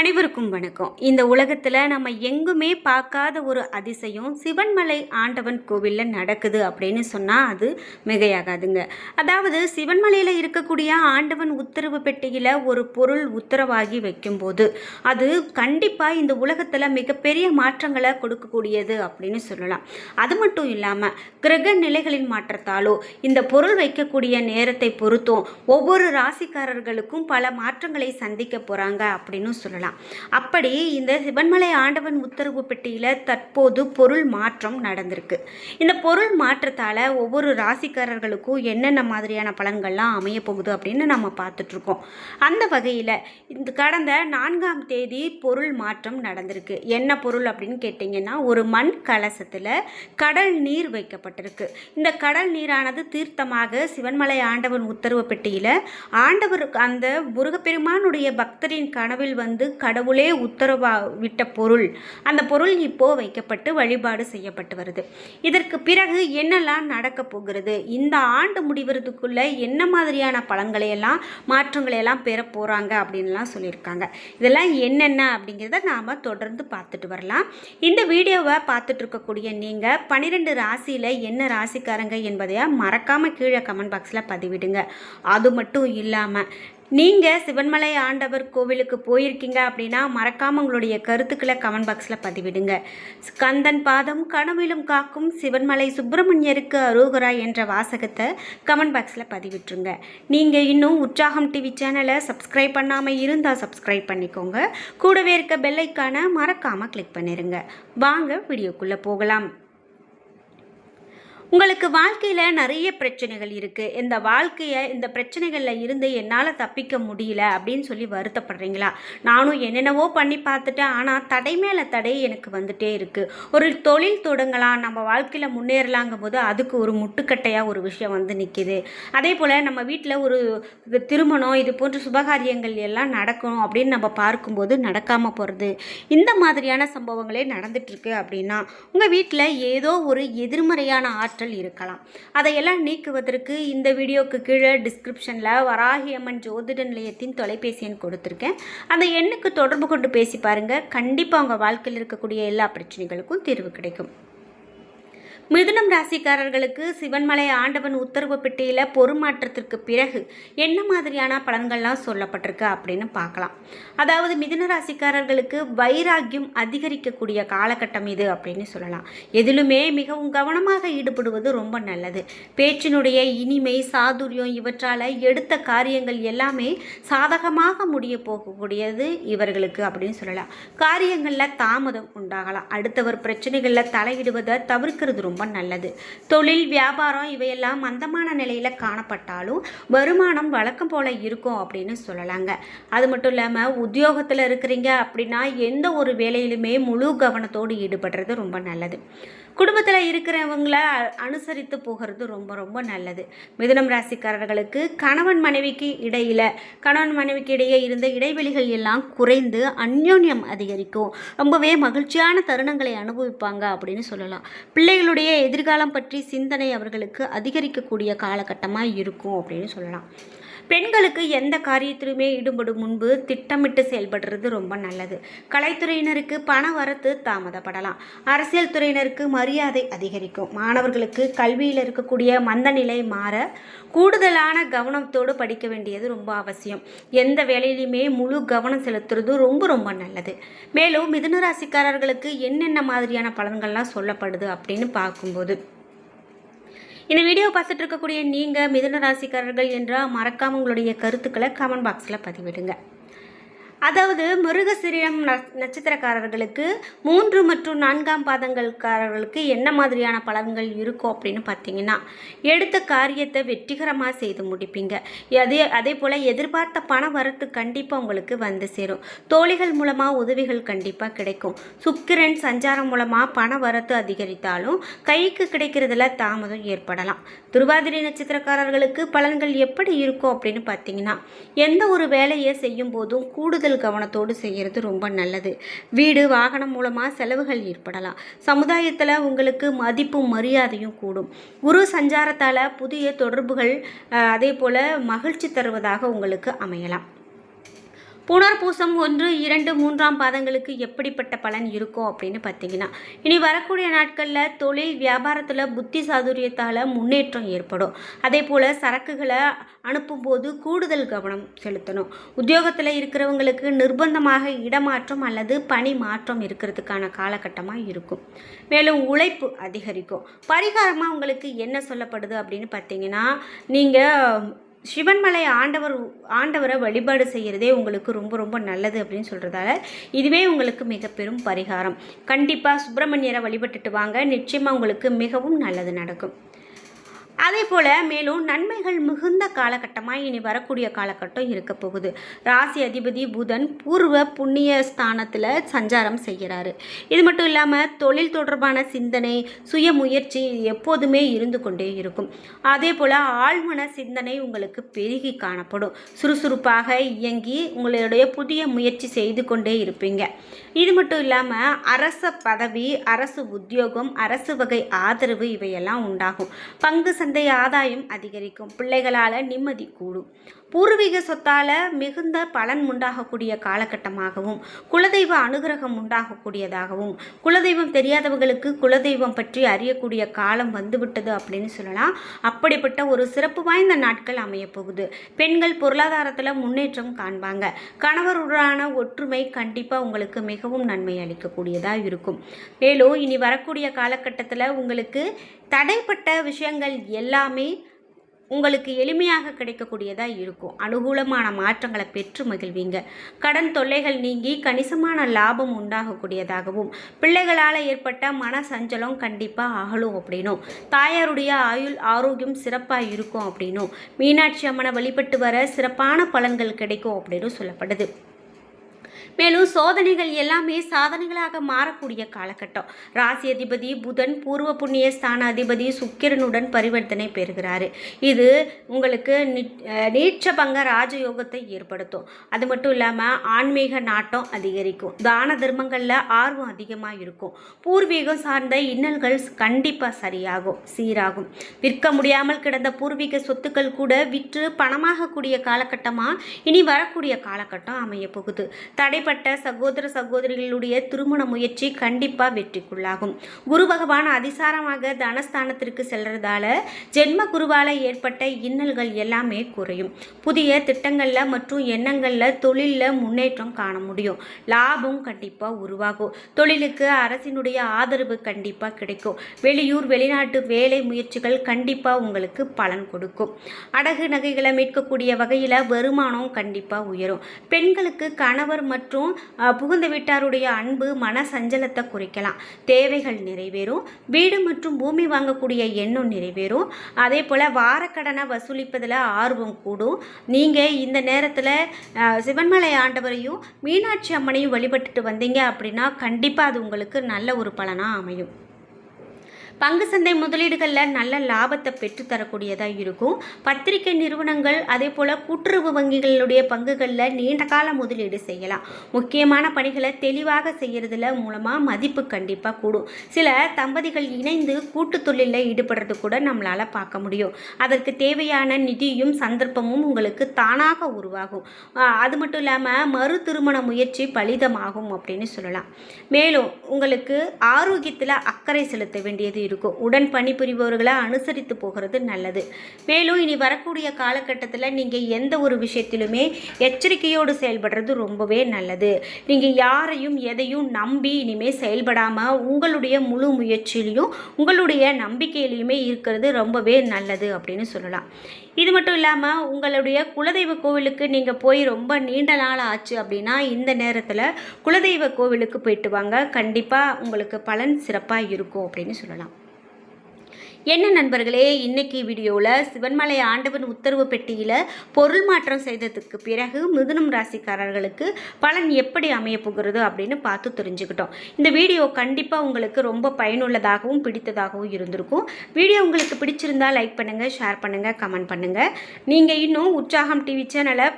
அனைவருக்கும் வணக்கம். இந்த உலகத்தில் நம்ம எங்குமே பார்க்காத ஒரு அதிசயம் சிவன்மலை ஆண்டவன் கோவிலில் நடக்குது அப்படின்னு சொன்னால் அது மிகையாகாதுங்க. அதாவது சிவன்மலையில் இருக்கக்கூடிய ஆண்டவன் உத்தரவு பெட்டியில் ஒரு பொருள் உத்தரவாகி வைக்கும்போது அது கண்டிப்பாக இந்த உலகத்தில் மிகப்பெரிய மாற்றங்களை கொடுக்கக்கூடியது அப்படின்னு சொல்லலாம். அது மட்டும் இல்லாமல் கிரக நிலைகளின் மாற்றத்தாலோ இந்த பொருள் வைக்கக்கூடிய நேரத்தை பொறுத்தும் ஒவ்வொரு ராசிக்காரர்களுக்கும் பல மாற்றங்களை சந்திக்க போகிறாங்க அப்படின்னு சொல்லலாம். அப்படி இந்த சிவன்மலை ஆண்டவன் உத்தரவு பெட்டியில் தற்போது பொருள் மாற்றம் நடந்திருக்கு. இந்த பொருள் மாற்றத்தால் ஒவ்வொரு ராசிக்காரர்களுக்கும் என்னென்ன மாதிரியான பலன்கள்லாம் அமைய போகுது அப்படின்னு நம்ம பார்த்துட்ருக்கோம். அந்த வகையில் இந்த கடந்த நான்காம் தேதி பொருள் மாற்றம் நடந்திருக்கு. என்ன பொருள் அப்படின்னு கேட்டிங்கன்னா ஒரு மண் கலசத்தில் கடல் நீர் வைக்கப்பட்டிருக்கு. இந்த கடல் நீரானது தீர்த்தமாக சிவன்மலை ஆண்டவன் உத்தரவு பெட்டியில் ஆண்டவருக்கு அந்த முருகப்பெருமானுடைய பக்தரின் கனவில் வந்து கடவுளே உத்தரவா விட்ட பொருள். அந்த பொருள் இப்போ வைக்கப்பட்டு வழிபாடு செய்யப்பட்டு வருது. இதற்கு பிறகு என்னெல்லாம் நடக்க போகிறது? இந்த ஆண்டு முடிவதுக்குள்ளே என்ன மாதிரியான பழங்களை எல்லாம் மாற்றங்களை எல்லாம் பெற போகிறாங்க அப்படின்லாம் சொல்லியிருக்காங்க. இதெல்லாம் என்னென்ன அப்படிங்கிறத நாம் தொடர்ந்து பார்த்துட்டு வரலாம். இந்த வீடியோவை பார்த்துட்டு இருக்கக்கூடிய நீங்கள் பன்னிரெண்டு ராசியில் என்ன ராசிக்காரங்க என்பதை மறக்காமல் கீழே கமெண்ட் பாக்ஸில் பதிவிடுங்க. அது மட்டும் இல்லாமல் நீங்கள் சிவன்மலை ஆண்டவர் கோவிலுக்கு போயிருக்கீங்க அப்படின்னா மறக்காமல் உங்களுடைய கருத்துக்களை கமெண்ட் பாக்ஸில் பதிவிடுங்க. ஸ்கந்தன் பாதம் கனவிலும் காக்கும் சிவன்மலை சுப்பிரமணியருக்கு அரோகரா என்ற வாசகத்தை கமெண்ட் பாக்ஸில் பதிவிட்டுருங்க. நீங்கள் இன்னும் உற்சாகம் டிவி சேனலை சப்ஸ்கிரைப் பண்ணாமல் இருந்தால் சப்ஸ்கிரைப் பண்ணிக்கோங்க. கூடவே இருக்க பெல்லைக்கான மறக்காமல் கிளிக் பண்ணிடுங்க வாங்க வீடியோக்குள்ளே போகலாம். உங்களுக்கு வாழ்க்கையில் நிறைய பிரச்சனைகள் இருக்குது இந்த வாழ்க்கையை இந்த பிரச்சனைகளில் இருந்து என்னால் தப்பிக்க முடியல அப்படின்னு சொல்லி வருத்தப்படுறீங்களா? நானும் என்னென்னவோ பண்ணி பார்த்துட்டேன். ஆனால் தடை மேலே தடை எனக்கு வந்துட்டே இருக்குது ஒரு தொழில் தொடங்கலாம் நம்ம வாழ்க்கையில் முன்னேறலாங்கும் போது அதுக்கு ஒரு முட்டுக்கட்டையாக ஒரு விஷயம் வந்து நிற்கிது அதே போல் நம்ம வீட்டில் ஒரு இது திருமணம் இது போன்ற சுபகாரியங்கள் எல்லாம் நடக்கணும் அப்படின்னு நம்ம பார்க்கும்போது நடக்காமல் போகிறது இந்த மாதிரியான சம்பவங்களே நடந்துட்டுருக்கு அப்படின்னா உங்கள் வீட்டில் ஏதோ ஒரு எதிர்மறையான ஆற்றல் ஆற்றல் இருக்கலாம். அதையெல்லாம் நீக்குவதற்கு இந்த வீடியோக்கு கீழே டிஸ்கிரிப்ஷனில் வராகியம்மன் ஜோதிட நிலையத்தின் தொலைபேசி எண் கொடுத்துருக்கேன். அந்த எண்ணுக்கு தொடர்பு கொண்டு பேசி பாருங்கள் கண்டிப்பாக உங்கள் வாழ்க்கையில் இருக்கக்கூடிய எல்லா பிரச்சனைகளுக்கும் தீர்வு கிடைக்கும். மிதுனம் ராசிக்காரர்களுக்கு சிவன்மலை ஆண்டவன் உத்தரவு பெட்டியில் பொறுமாற்றத்திற்கு பிறகு என்ன மாதிரியான பலன்கள்லாம் சொல்லப்பட்டிருக்கு அப்படின்னு பார்க்கலாம். அதாவது மிதுன ராசிக்காரர்களுக்கு வைராக்கியம் அதிகரிக்கக்கூடிய காலகட்டம் இது அப்படின்னு சொல்லலாம். எதிலுமே மிகவும் கவனமாக ஈடுபடுவது ரொம்ப நல்லது. பேச்சினுடைய இனிமை சாதுரியம் இவற்றால் எடுத்த காரியங்கள் எல்லாமே சாதகமாக முடிய போகக்கூடியது இவர்களுக்கு அப்படின்னு சொல்லலாம். காரியங்களில் தாமதம் உண்டாகலாம். அடுத்தவர் பிரச்சனைகளில் தலையிடுவதை தவிர்க்கிறது ரொம்ப ரொம்ப நல்லது. தொழில் வியாபாரம் இவையெல்லாம் மந்தமான நிலையில் காணப்பட்டாலும் வருமானம் வழக்கம் போல் இருக்கும் அப்படின்னு சொல்லலாங்க. அது மட்டும் இல்லாமல் உத்தியோகத்தில் இருக்கிறீங்க அப்படின்னா எந்த ஒரு வேலையிலுமே முழு கவனத்தோடு ஈடுபடுறது ரொம்ப நல்லது. குடும்பத்தில் இருக்கிறவங்கள அனுசரித்து போகிறது ரொம்ப ரொம்ப நல்லது. மிதுனம் ராசிக்காரர்களுக்கு கணவன் மனைவிக்கு இடையில் கணவன் மனைவிக்கு இடையே இருந்த இடைவெளிகள் எல்லாம் குறைந்து அந்யோன்யம் அதிகரிக்கும். ரொம்பவே மகிழ்ச்சியான தருணங்களை அனுபவிப்பாங்க அப்படின்னு சொல்லலாம். பிள்ளைகளுடைய எதிர்காலம் பற்றி சிந்தனை அவர்களுக்கு அதிகரிக்கக்கூடிய காலகட்டமாக இருக்கும் அப்படின்னு சொல்லலாம். பெண்களுக்கு எந்த காரியத்திலுமே ஈடுபடும் முன்பு திட்டமிட்டு செயல்படுறது ரொம்ப நல்லது. கலைத்துறையினருக்கு பண வரத்து தாமதப்படலாம். அரசியல் துறையினருக்கு மரியாதை அதிகரிக்கும். மாணவர்களுக்கு கல்வியில் இருக்கக்கூடிய மந்த நிலை மாற கூடுதலான கவனத்தோடு படிக்க வேண்டியது ரொம்ப அவசியம். எந்த வேலையிலையுமே முழு கவனம் செலுத்துறது ரொம்ப ரொம்ப நல்லது. மேலும் மிதுனராசிக்காரர்களுக்கு என்னென்ன மாதிரியான பலன்கள்லாம் சொல்லப்படுது அப்படின்னு பார்க்கும்போது இந்த வீடியோ பார்த்துட்டு இருக்கக்கூடிய நீங்கள் மிதுன ராசிக்காரர்கள் என்றால் மறக்காமல் உங்களுடைய கருத்துக்களை கமெண்ட் பாக்ஸில் பதிவிடுங்க. அதாவது மிருகசிரியம் நட்சத்திரக்காரர்களுக்கு மூன்று மற்றும் நான்காம் பாதங்கள்காரர்களுக்கு என்ன மாதிரியான பலன்கள் இருக்கும் அப்படின்னு பார்த்தீங்கன்னா எடுத்த காரியத்தை வெற்றிகரமாக செய்து முடிப்பீங்க. அதே அதே போல் எதிர்பார்த்த பண வரத்து கண்டிப்பாக உங்களுக்கு வந்து சேரும். தோழிகள் மூலமாக உதவிகள் கண்டிப்பாக கிடைக்கும். சுக்கிரன் சஞ்சாரம் மூலமாக பண வரத்து அதிகரித்தாலும் கைக்கு கிடைக்கிறதுல தாமதம் ஏற்படலாம். திருவாதிரை நட்சத்திரக்காரர்களுக்கு பலன்கள் எப்படி இருக்கும் அப்படின்னு பார்த்தீங்கன்னா எந்த ஒரு வேலையை செய்யும் போதும் கூடுதல் கூடுதல் கவனத்தோடு செய்கிறது ரொம்ப நல்லது. வீடு வாகனம் மூலமாக செலவுகள் ஏற்படலாம். சமுதாயத்தில் உங்களுக்கு மதிப்பும் மரியாதையும் கூடும். குரு சஞ்சாரத்தால் புதிய தொடர்புகள் அதே போல் மகிழ்ச்சி தருவதாக உங்களுக்கு அமையலாம். புனர்பூசம் ஒன்று இரண்டு மூன்றாம் பாதங்களுக்கு எப்படிப்பட்ட பலன் இருக்கும் அப்படின்னு பார்த்தீங்கன்னா இனி வரக்கூடிய நாட்களில் தொழில் வியாபாரத்தில் புத்தி சாதுரியத்தால் முன்னேற்றம் ஏற்படும். அதே போல் சரக்குகளை அனுப்பும்போது கூடுதல் கவனம் செலுத்தணும். உத்தியோகத்தில் இருக்கிறவங்களுக்கு நிர்பந்தமாக இடமாற்றம் அல்லது பணி மாற்றம் இருக்கிறதுக்கான காலகட்டமாக இருக்கும். மேலும் உழைப்பு அதிகரிக்கும். பரிகாரமாக உங்களுக்கு என்ன சொல்லப்படுது அப்படின்னு பார்த்தீங்கன்னா நீங்கள் சிவன்மலை ஆண்டவர் ஆண்டவரை வழிபாடு செய்கிறதே உங்களுக்கு ரொம்ப ரொம்ப நல்லது அப்படின்னு சொல்கிறதால இதுவே உங்களுக்கு மிக பெரும் பரிகாரம். கண்டிப்பாக சுப்பிரமணியரை வழிபட்டுட்டு வாங்க. நிச்சயமாக உங்களுக்கு மிகவும் நல்லது நடக்கும். அதே போல் மேலும் நன்மைகள் மிகுந்த காலகட்டமாக இனி வரக்கூடிய காலகட்டம் இருக்க போகுது. ராசி அதிபதி புதன் பூர்வ புண்ணிய ஸ்தானத்தில் சஞ்சாரம் செய்கிறாரு. இது மட்டும் இல்லாமல் தொழில் தொடர்பான சிந்தனை சுய முயற்சி எப்போதுமே இருந்து கொண்டே இருக்கும். அதே போல் ஆழ்மன சிந்தனை உங்களுக்கு பெருகி காணப்படும். சுறுசுறுப்பாக இயங்கி உங்களுடைய புதிய முயற்சி செய்து கொண்டே இருப்பீங்க. இது மட்டும் இல்லாமல் அரச பதவி அரசு உத்தியோகம் அரசு வகை ஆதரவு இவையெல்லாம் உண்டாகும். பங்கு சந்தை ஆதாயம் அதிகரிக்கும். பிள்ளைகளால் நிம்மதி கூடும். பூர்வீக சொத்தால் மிகுந்த பலன் உண்டாகக்கூடிய காலகட்டமாகவும் குலதெய்வ அனுகிரகம் உண்டாகக்கூடியதாகவும் குலதெய்வம் தெரியாதவர்களுக்கு குலதெய்வம் பற்றி அறியக்கூடிய காலம் வந்துவிட்டது அப்படின்னு சொல்லலாம். அப்படிப்பட்ட ஒரு சிறப்பு வாய்ந்த நாட்கள் அமையப்போகுது. பெண்கள் பொருளாதாரத்தில் முன்னேற்றம் காண்பாங்க. கணவருடனான ஒற்றுமை கண்டிப்பாக உங்களுக்கு மிகவும் நன்மை அளிக்கக்கூடியதாக இருக்கும். மேலும் இனி வரக்கூடிய காலகட்டத்தில் உங்களுக்கு தடைப்பட்ட விஷயங்கள் எல்லாமே உங்களுக்கு எளிமையாக கிடைக்கக்கூடியதாக இருக்கும். அனுகூலமான மாற்றங்களை பெற்று மகிழ்வீங்க. கடன் தொல்லைகள் நீங்கி கணிசமான லாபம் உண்டாகக்கூடியதாகவும் பிள்ளைகளால் ஏற்பட்ட மன சஞ்சலம் கண்டிப்பாக அகலும் அப்படின்னும். தாயாருடைய ஆயுள் ஆரோக்கியம் சிறப்பாக இருக்கும் அப்படின்னும். மீனாட்சி அம்மனை வழிபட்டு வர சிறப்பான பலன்கள் கிடைக்கும் அப்படின்னு சொல்லப்படுது. மேலும் சோதனைகள் எல்லாமே சாதனைகளாக மாறக்கூடிய காலகட்டம். ராசி அதிபதி புதன் பூர்வ புண்ணிய ஸ்தான அதிபதி சுக்கிரனுடன் பரிவர்த்தனை பெறுகிறாரு. இது உங்களுக்கு நீட்ச பங்க ராஜயோகத்தை ஏற்படுத்தும். அது மட்டும் இல்லாமல் ஆன்மீக நாட்டம் அதிகரிக்கும். தான தர்மங்களில் ஆர்வம் அதிகமாக இருக்கும். பூர்வீகம் சார்ந்த இன்னல்கள் கண்டிப்பாக சரியாகும் சீராகும். விற்க முடியாமல் கிடந்த பூர்வீக சொத்துக்கள் கூட விற்று பணமாகக்கூடிய காலகட்டமாக இனி வரக்கூடிய காலகட்டம் அமைய போகுது தடைப்பட்ட மேற்பட்ட சகோதர சகோதரிகளுடைய திருமண முயற்சி கண்டிப்பாக வெற்றிக்குள்ளாகும். குரு பகவான் அதிசாரமாக தனஸ்தானத்திற்கு செல்றதால ஜென்ம குருவால் ஏற்பட்ட இன்னல்கள் எல்லாமே குறையும். புதிய திட்டங்களில் மற்றும் எண்ணங்களில் தொழிலில் முன்னேற்றம் காண முடியும். லாபம் கண்டிப்பாக உருவாகும். தொழிலுக்கு அரசினுடைய ஆதரவு கண்டிப்பாக கிடைக்கும். வெளியூர் வெளிநாட்டு வேலை முயற்சிகள் கண்டிப்பாக உங்களுக்கு பலன் கொடுக்கும். அடகு நகைகளை மீட்கக்கூடிய வகையில் வருமானம் கண்டிப்பாக உயரும். பெண்களுக்கு கணவர் மற்றும் மற்றும் புகுந்த வீட்டாருடைய அன்பு மன சஞ்சலத்தை குறைக்கலாம். தேவைகள் நிறைவேறும். வீடு மற்றும் பூமி வாங்கக்கூடிய எண்ணம் நிறைவேறும். அதே போல் வாரக்கடனை வசூலிப்பதில் ஆர்வம் கூடும். நீங்கள் இந்த நேரத்தில் சிவன்மலை ஆண்டவரையும் மீனாட்சி அம்மனையும் வழிபட்டுட்டு வந்தீங்க அப்படின்னா கண்டிப்பாக அது உங்களுக்கு நல்ல ஒரு பலனாக அமையும். பங்கு சந்தை முதலீடுகளில் நல்ல லாபத்தை பெற்றுத்தரக்கூடியதாக இருக்கும். பத்திரிகை நிறுவனங்கள் அதே போல் கூட்டுறவு வங்கிகளுடைய பங்குகளில் நீண்ட கால முதலீடு செய்யலாம். முக்கியமான பணிகளை தெளிவாக செய்கிறதுல மூலமாக மதிப்பு கண்டிப்பாக கூடும். சில தம்பதிகள் இணைந்து கூட்டு தொழிலில் ஈடுபடுறது கூட நம்மளால் பார்க்க முடியும். அதற்கு தேவையான நிதியும் சந்தர்ப்பமும் உங்களுக்கு தானாக உருவாகும். அது மட்டும் இல்லாமல் மறு திருமண முயற்சி பலிதமாகும் அப்படின்னு சொல்லலாம். மேலும் உங்களுக்கு ஆரோக்கியத்தில் அக்கறை செலுத்த வேண்டியது இருக்கும். உடன் பணிபுரிபவர்களை அனுசரித்து போகிறது நல்லது. மேலும் இனி வரக்கூடிய காலகட்டத்தில் நீங்கள் எந்த ஒரு விஷயத்திலுமே எச்சரிக்கையோடு செயல்படுறது ரொம்பவே நல்லது. நீங்கள் யாரையும் எதையும் நம்பி இனிமேல் செயல்படாமல் உங்களுடைய முழு முயற்சியிலையும் உங்களுடைய நம்பிக்கையிலையுமே இருக்கிறது ரொம்பவே நல்லது அப்படின்னு சொல்லலாம். இது மட்டும் இல்லாமல் உங்களுடைய குலதெய்வ கோவிலுக்கு நீங்கள் போய் ரொம்ப நீண்ட நாள் ஆச்சு அப்படின்னா இந்த நேரத்தில் குலதெய்வ கோவிலுக்கு போயிட்டு வாங்க. கண்டிப்பாக உங்களுக்கு பலன் சிறப்பாக இருக்கும் அப்படின்னு சொல்லலாம். என்ன நண்பர்களே இன்னைக்கு வீடியோவில் சிவன்மலை ஆண்டவன் உத்தரவு பெட்டியில் பொருள் மாற்றம் செய்ததுக்கு பிறகு மிதுனம் ராசிக்காரர்களுக்கு பலன் எப்படி அமைய போகிறது அப்படின்னு பார்த்து தெரிஞ்சுக்கிட்டோம். இந்த வீடியோ கண்டிப்பாக உங்களுக்கு ரொம்ப பயனுள்ளதாகவும் பிடித்ததாகவும் இருந்திருக்கும். வீடியோ உங்களுக்கு பிடிச்சிருந்தால் லைக் பண்ணுங்கள் ஷேர் பண்ணுங்கள் கமெண்ட் பண்ணுங்கள் நீங்கள் இன்னும் உற்சாகம் டிவி சேனலை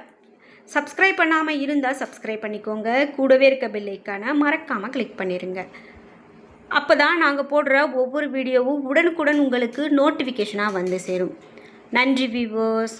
சப்ஸ்கிரைப் பண்ணாமல் இருந்தால் சப்ஸ்கிரைப் பண்ணிக்கோங்க. கூடவே இருக்க பெல்லைக்கான மறக்காமல் கிளிக் பண்ணிடுங்க அப்போ தான் நாங்கள் போடுற ஒவ்வொரு வீடியோவும் உடனுக்குடன் உங்களுக்கு நோட்டிஃபிகேஷனாக வந்து சேரும். நன்றி வியூவர்ஸ்